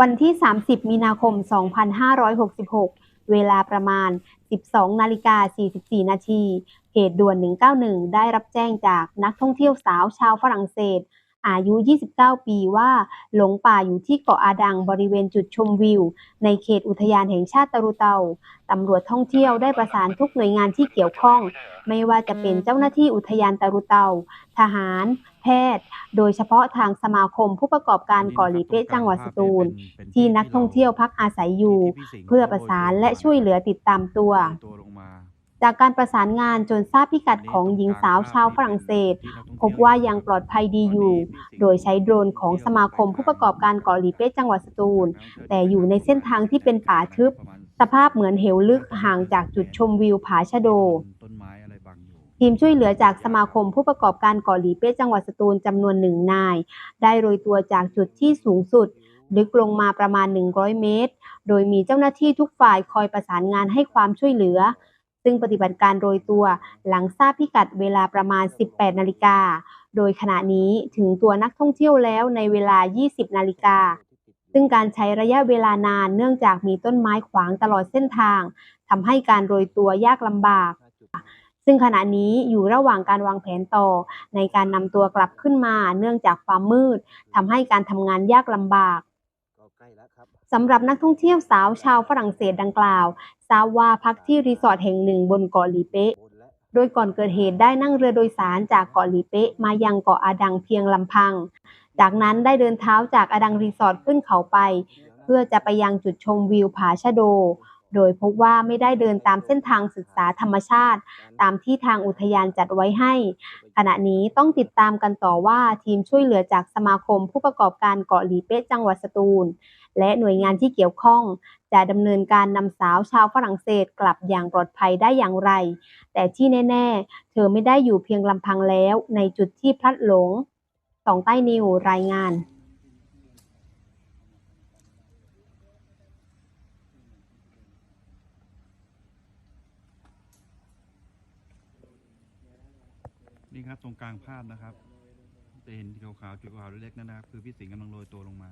วันที่ 30 มีนาคม 2566 เวลาประมาณ 12 นาฬิกา 44 นาทีเขตด่วน 191 ได้รับแจ้งจากนักท่องเที่ยวสาวชาวฝรั่งเศส อายุ 29 ปีว่าหลงป่าอยู่ที่เกาะอาดังบริเวณจุดชมวิว ในเขตอุทยานแห่งชาติตะรุเตา ตำรวจท่องเที่ยวได้ประสานทุกหน่วยงานที่เกี่ยวข้อง ไม่ว่าจะเป็นเจ้าหน้าที่อุทยานตะรุเตา ทหาร แพทย์ โดยเฉพาะทางสมาคมผู้ประกอบการเกาะหลีเป๊ะจังหวัดสตูล ที่นักท่องเที่ยวพักอาศัยอยู่ เพื่อประสานและช่วยเหลือติดตามตัว จากการประสานงานจนทราบพิกัดของหญิงสาวชาวฝรั่งเศส พบว่ายังปลอดภัยดีอยู่ โดยใช้โดรนของสมาคมผู้ประกอบการเกาะหลีเป๊ะจังหวัดสตูล แต่อยู่ในเส้นทางที่เป็นป่าทึบ สภาพเหมือนเหวลึกห่างจากจุดชมวิวผาชะโดต้นไม้อะไรบังอยู่ทีมช่วยเหลือจากสมาคมผู้ประกอบการเกาะหลีเป๊ะจังหวัดสตูลจำนวนหนึ่งนาย ได้โรยตัวจากจุดที่สูงสุด ลึกลงมาประมาณ 100 เมตร โดยมีเจ้าหน้าที่ทุกฝ่ายคอยประสานงานให้ความช่วยเหลือ ซึ่งปฏิบัติการโรยตัวหลังทราบพิกัดเวลาประมาณ 18 นาฬิกา โดยขณะนี้ถึงตัวนักท่องเที่ยวแล้วในเวลา 20 นาฬิกา ซึ่งการใช้ระยะเวลานานเนื่องจากมีต้นไม้ขวางตลอดเส้นทางทำให้การโรยตัวยากลำบาก ซึ่งขณะนี้อยู่ระหว่างการวางแผนต่อ ในการนำตัวกลับขึ้นมา เนื่องจากความมืดทำให้การทำงานยากลำบาก สำหรับนักท่องเที่ยวสาวชาวฝรั่งเศสดังกล่าวทราบว่าพักที่รีสอร์ทแห่งหนึ่งบนเกาะลีเป๊ะโดยก่อนเกิดเหตุได้นั่งเรือโดยสารจากเกาะลีเป๊ะมายังเกาะอาดังเพียงลำพัง จากนั้นได้เดินเท้าจากอาดังรีสอร์ทขึ้นเขาไป เพื่อจะไปยังจุดชมวิวผาชะโด โดยพบว่าไม่ได้เดินตามเส้นทางศึกษาธรรมชาติ ตามที่ทางอุทยานจัดไว้ให้ ขณะนี้ต้องติดตามกันต่อว่าทีมช่วยเหลือจากสมาคมผู้ประกอบการเกาะหลีเป๊ะจังหวัดสตูล และหน่วยงานที่เกี่ยวข้อง จะดำเนินการนำสาวชาวฝรั่งเศสกลับอย่างปลอดภัยได้อย่างไร แต่ที่แน่ ๆ เธอไม่ได้อยู่เพียงลำพังแล้วในจุดที่พลัดหลงสองใต้นิวรายงาน นี่ครับตรงกลางภาพนะครับจะเห็นขาวๆจุดขาวเล็กๆนั่นนะครับคือพี่สิงห์กำลังโรยตัวลงมา